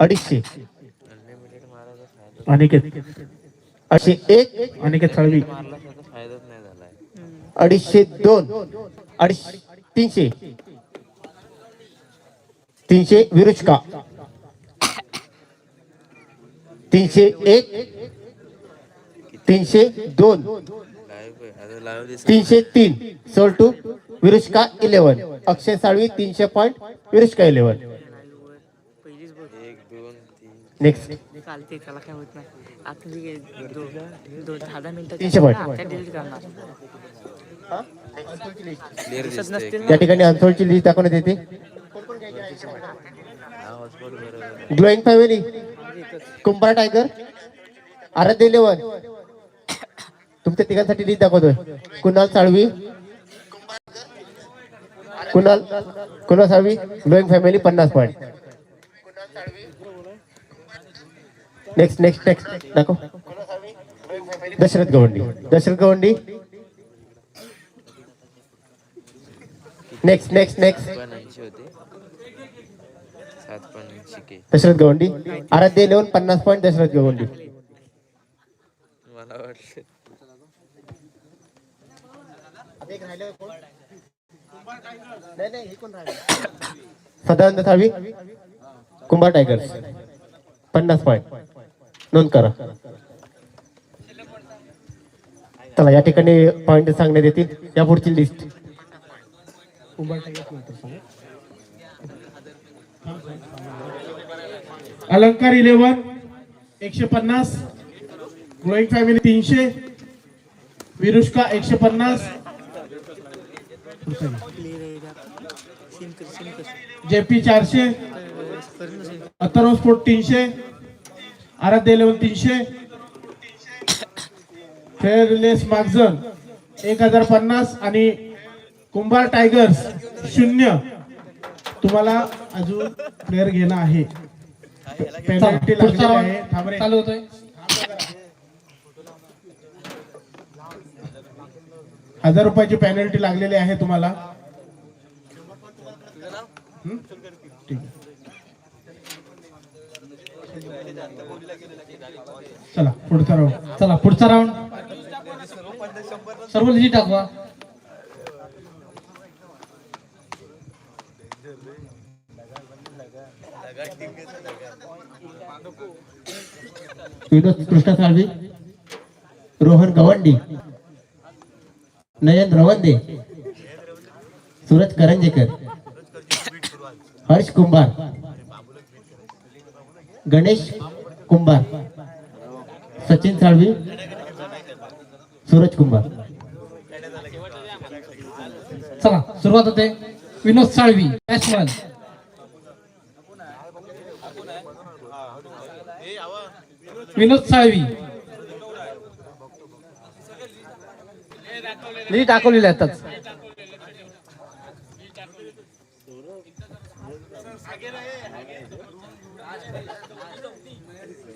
अडीचशे. अनिकेत अडीचशे एक अनिकेत साळवी अडीचशे दोन. अडीचशे तीनशे. तीनशे विरुचका. तीनशे एक. तीनशे दोन. तीनशे तीन. Sold to. Virushka eleven. Akshay Salvi तीनशे पॉईंट विरुष्का इलेव्हन पहिलीच बघ एक दोन तीन नेक्स्ट चालते त्याला काय होत नाही. आता जी दो- दहा दहा मिनिटं तीनशे point. डिलीट करणार. क्लिअर दिसत दिसतंय. नसतील या ठिकाणी अनसोलची लिस्ट दाखवण्यात येते. Glowing family Kumbhar tiger Aaradhya eleven तुमच्या तिघांसाठी लिस्ट दाखवतोय. कुणाल साळवी. कुणाल कुणाल साळवी. ग्लोईंग फॅमिली पन्नास पॉईंट नेक्स्ट नेक्स्ट नेक्स्ट दाखव दशरथ गवंडी दशरथ गवंडी नेक्स्ट नेक्स्ट नेक्स्ट दशरथ गवंडी आराध्य इलेव्हन पन्नास पॉईंट दशरथ गवंडी सदानंद साळवी कुंभार टायगर्स पन्नास पॉईंट नोंद करा. चला या ठिकाणी पॉईंट सांगण्यात येतील. या पुढची लिस्ट अलंकार इलेव्हन एकशे पन्नास ग्रोईंग फॅमिली तीनशे विरुष्का एकशे पन्नास. जेपी चारशे करून अथर्व स्पोर्ट तीनशे. आराध्य इलेव्हन तीनशे फेअरलेस मागझन एक हजार पन्नास आणि कुंभार टायगर्स शून्य तुम्हाला अजून प्लेअर घेणं आहे पेनल्टी. चालू होतोय हजार रुपयाची पेनल्टी लागलेली आहे तुम्हाला? ठीक आहे. चला पुढचा राऊंड चला पुढचा राऊंड सर्व लिहित टाकवा. विनोद कृष्ण साळवी रोहन गवंडी. नयन रवंदे. सूरज करंजेकर. हर्ष कुंभार. गणेश कुंभार. सचिन साळवी. सूरज कुंभार. चला सुरुवात होते. विनोद साळवी बॅट्समन विनोद साळवी. लिही टाकवलेली आहेत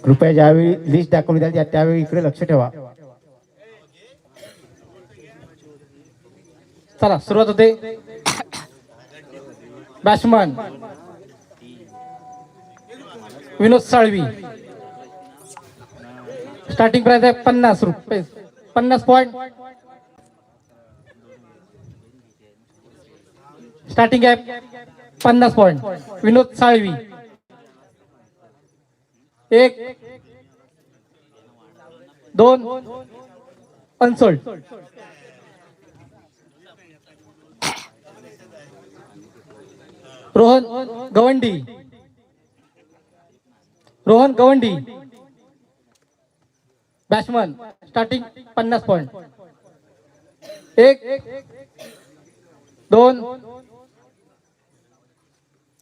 कृपया ज्यावेळी लिस्ट दाखवली जाते त्यावेळी इकडे लक्ष ठेवा. चला सुरुवात होते. Batsman. Vinod Salvi. Starting price आहे पन्नास रुपये. पन्नास पॉईंट स्टार्टिंग आहे पन्नास पॉईंट विनोद साळवी. एक, दोन, अनसोल्ड. रोहन गवंडी. रोहन गवंडी. बॅट्समन, स्टार्टिंग पन्नास पॉइंट एक, दोन,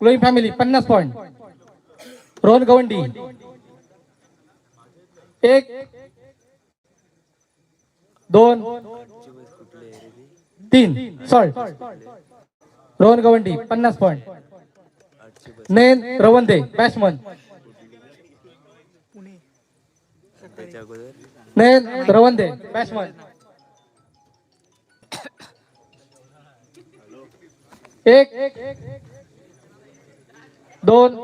ग्लोईंग फॅमिली, पन्नास पॉइंट रोहन गवंडी. एक दोन तीन सॉरी रोहन गवंडी पन्नास point Nayan Rawande batsman Nayan Rawande batsman एक दोन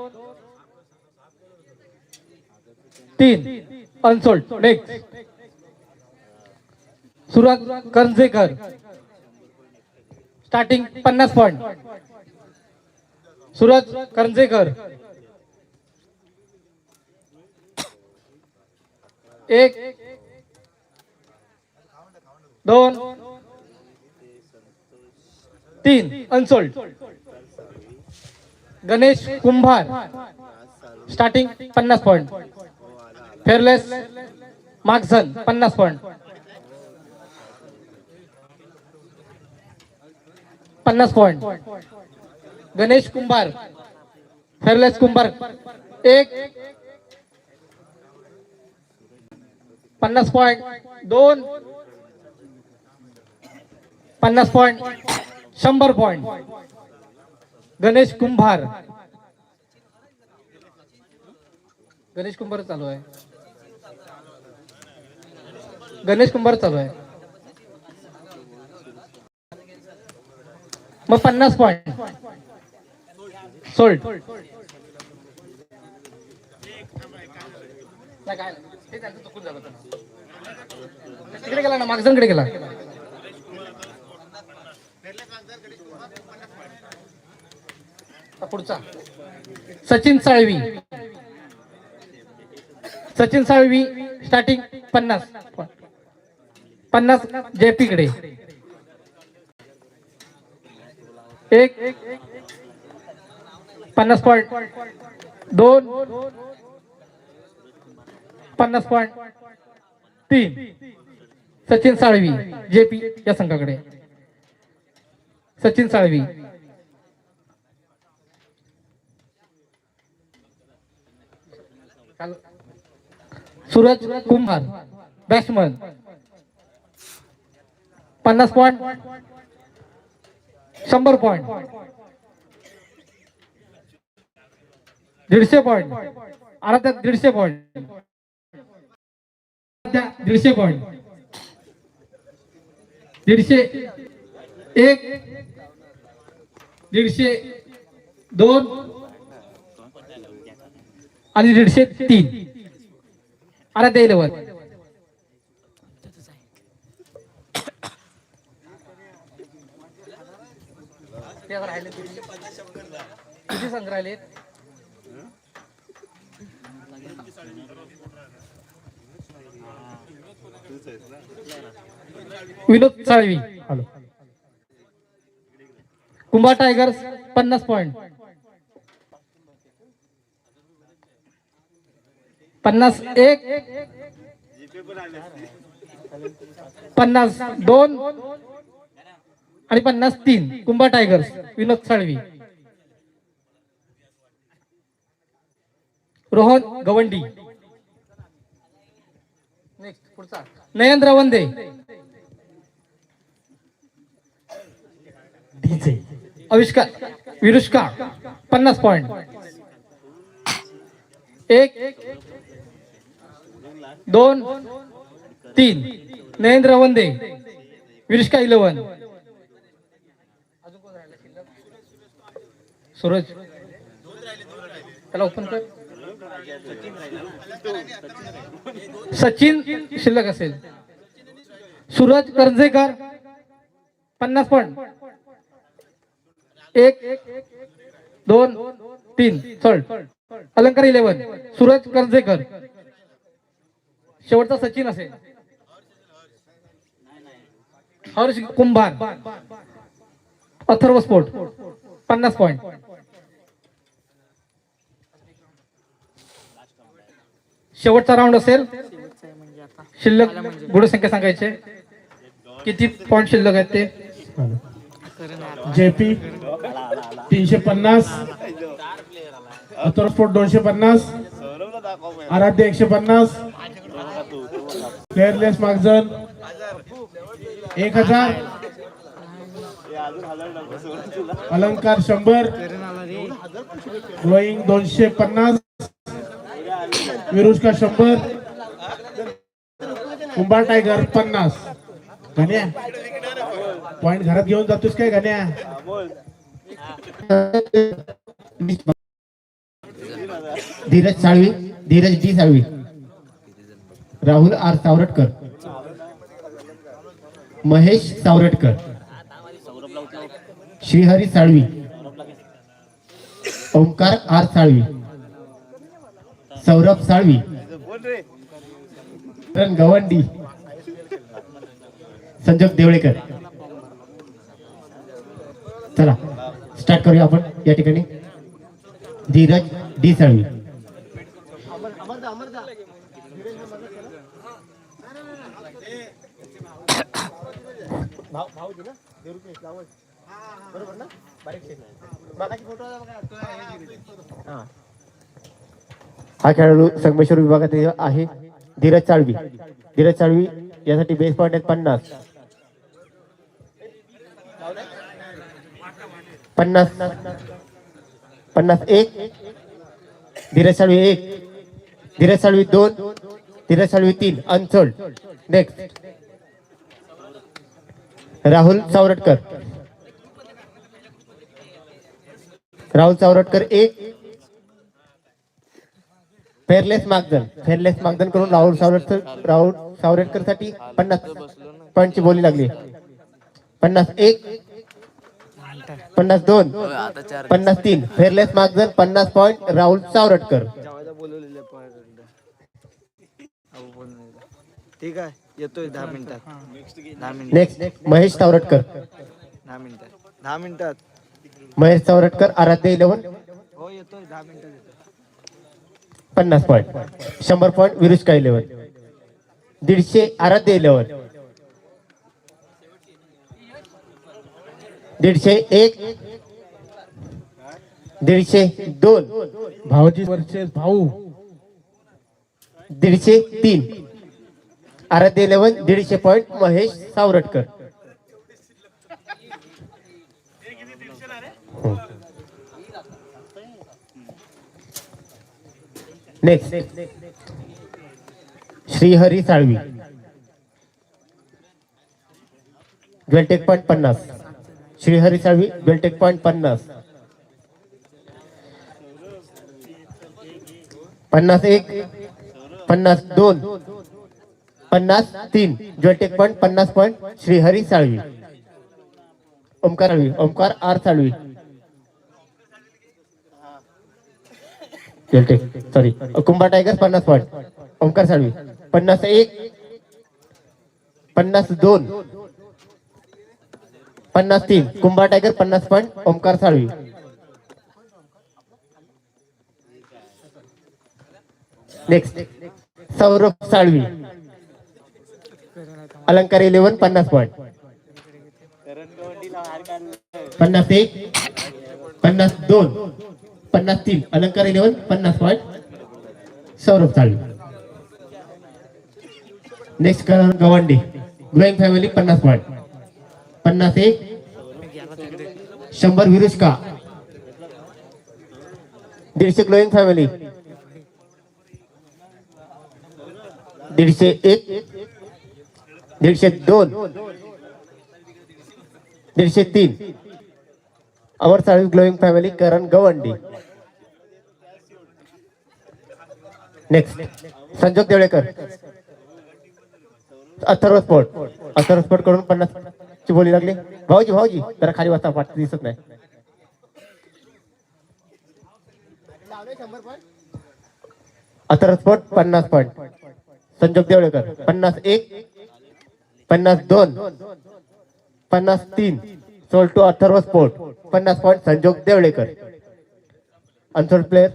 तीन. Unsold next Suraj Karanjekar starting पन्नास पॉईंट सुरज करंजेकर एक दोन तीन. अनसोल्ड गणेश कुंभार. स्टार्टिंग पन्नास पॉईंट फेअरलेस मार्क्सन पन्नास पॉईंट पन्नास पॉईंट गणेश कुंभार फेअरलेस कुंभार एक. पन्नास पॉईंट दोन. पन्नास पॉईंट शंभर पॉईंट गणेश कुंभार. गणेश कुंभार चालू आहे. गणेश कुंभार चालू आहे. मग पन्नास पॉईंट सोल्ड. तिकडे गेला ना मागजनकडे गेला. पुढचा. सचिन साळवी. सचिन साळवी स्टार्टिंग पन्नास पन्नास जेपी कडे एक पन्नास पॉईंट दोन पन्नास पॉईंट तीन सचिन साळवी जेपी या संघाकडे. सचिन साळवी. सूरज कुंभार बॅट्समन पन्नास पॉईंट शंभर पॉईंट दीडशे पॉईंट आराध्या दीडशे पॉईंट दीडशे पॉईंट दीडशे एक दीडशे दोन आणि दीडशे तीन. आराध्या इलेवन किती किती संग्रहालय विनोद साळवी. हॅलो. कुंभा टायगर्स पन्नास पॉइंट पन्नास एक. पन्नास दोन. आणि पन्नास तीन कुंभा टायगर्स विनोद साळवी. रोहन गवंडी. नयन रवंदे आविष्कार विरुष्का पन्नास पॉइंट एक दोन तीन. नरेंद्र वंदे. विरुष्का इलेवन सूरज? त्याला ओपन कर. सचिन शिल्लक असेल. सूरज करंजेकर पन्नास पॉइंट एक दोन तीन. चल. अलंकार इलेवन सूरज करंजेकर. शेवटचा सचिन असेल. हर्ष कुंभार. अथर्व स्पोर्ट पन्नास पॉइंट शेवटचा राऊंड असेल. शेवटचं आहे म्हणजे आता. शिल्लक गुणसंख्या सांगायचे. किती पॉइंट शिल्लक आहेत ते? जेपी तीनशे पन्नास. अथर्व स्पोर्ट दोनशे पन्नास. आराध्य एकशे पन्नास. प्लेअरलेस मागजन एक हजार. अलंकार शंभर. ग्लोईंग दोनशे पन्नास. विरुष्का शंभर. कुंभार टायगर पन्नास. घन्या पॉइंट घरात घेऊन जातोस काय Ghanya Dheeraj Salvi Dheeraj D Salvi. Rahul R Savaratkar. Mahesh Savaratkar. Shrihari Salvi. Omkar R Salvi. Saurabh Salvi. Gawandi. Sanjog Devlekar. चला स्टार्ट करूया आपण या ठिकाणी. धीरज डी साळवी. हा खेळाडू संगमेश्वर विभागात आहे. धीरज चाळवी. धीरज चाळवी यासाठी बेस पॉईंट आहेत पन्नास. पन्नास. पन्नास एक. धीरज साळवी एक. धीरज साळवी दोन. धीरज साळवी तीन. अनसोल्ड नेक्स्ट राहुल सावरटकर राहुल सावरटकर एक. फेअरलेस मागदन फेअरलेस मागदन करून राहुल सावरटकर राहुल सावरटकरसाठी पन्नास पॉईंटची बोली लागली. पन्नास एक पन्नास दोन पन्नास तीन. फेअरलेस मार्क्सन पन्नास पॉईंट राहुल सावरटकर. ठीक आहे. येतोय दहा मिनिटात. दहा मिनिट नेक्स्ट महेश सावरटकर. दहा मिनिटात. दहा मिनिटात. महेश सावरटकर आराध्य इलेव्हन. हो येतोय. दहा मिनिटात पन्नास पॉईंट शंभर पॉईंट विरुष्का इलेव्हन दीडशे आराध्य इलेव्हन दीडशे एक. दीडशे दोन. भाऊजी वर्सेस भाऊ. दीडशे तीन. आराध्य इलेव्हन दीडशे point Mahesh Savaratkar. Next. Shrihari Salvi. Jeweltech point पन्नास. श्रीहरी साळवी ड्वेल्टेक पॉईंट पन्नास. पन्नास एक पन्नास दोन पन्नास तीन. ज्वेल्टेक पॉईंट पन्नास point Shrihari Salvi. Omkar Salvi Omkar R Salvi. Jeweltech sorry Kumbha tiger पन्नास पॉईंट ओमकार साळवी पन्नास एक. पन्नास दोन. पन्नास तीन. कुंभा टायगर पन्नास point Omkar Salvi next Saurabh Salvi Alankar eleven पन्नास पॉईंट पन्नास एक. पन्नास दोन. पन्नास तीन अलंकार इलेव्हन पन्नास point Saurabh Salvi next Karan Gawandi glowing family पन्नास पॉईंट पन्नास एक शंभर विरुष्का दीडशे ग्लोईंग फॅमिली दीडशे एक दीडशे दोन दीडशे तीन अवर चाळीस ग्लोईंग फॅमिली करण गवंडी नेक्स्ट संजोग देवळेकर अथर्व स्पोर्ट अथर्व स्पोर्टकडून पन्नास ची बोली लागली. भाऊजी भाऊजी जरा खाली वाजता वाटत दिसत नाही. अथर्व स्पोर्ट पन्नास पॉईंट संजोग देवळेकर पन्नास एक पन्नास दोन पन्नास तीन. सोल टू अथर्व स्पोर्ट पन्नास point Sanjog Devlekar unsold player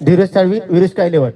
Dheeraj Salvi. Virushka eleven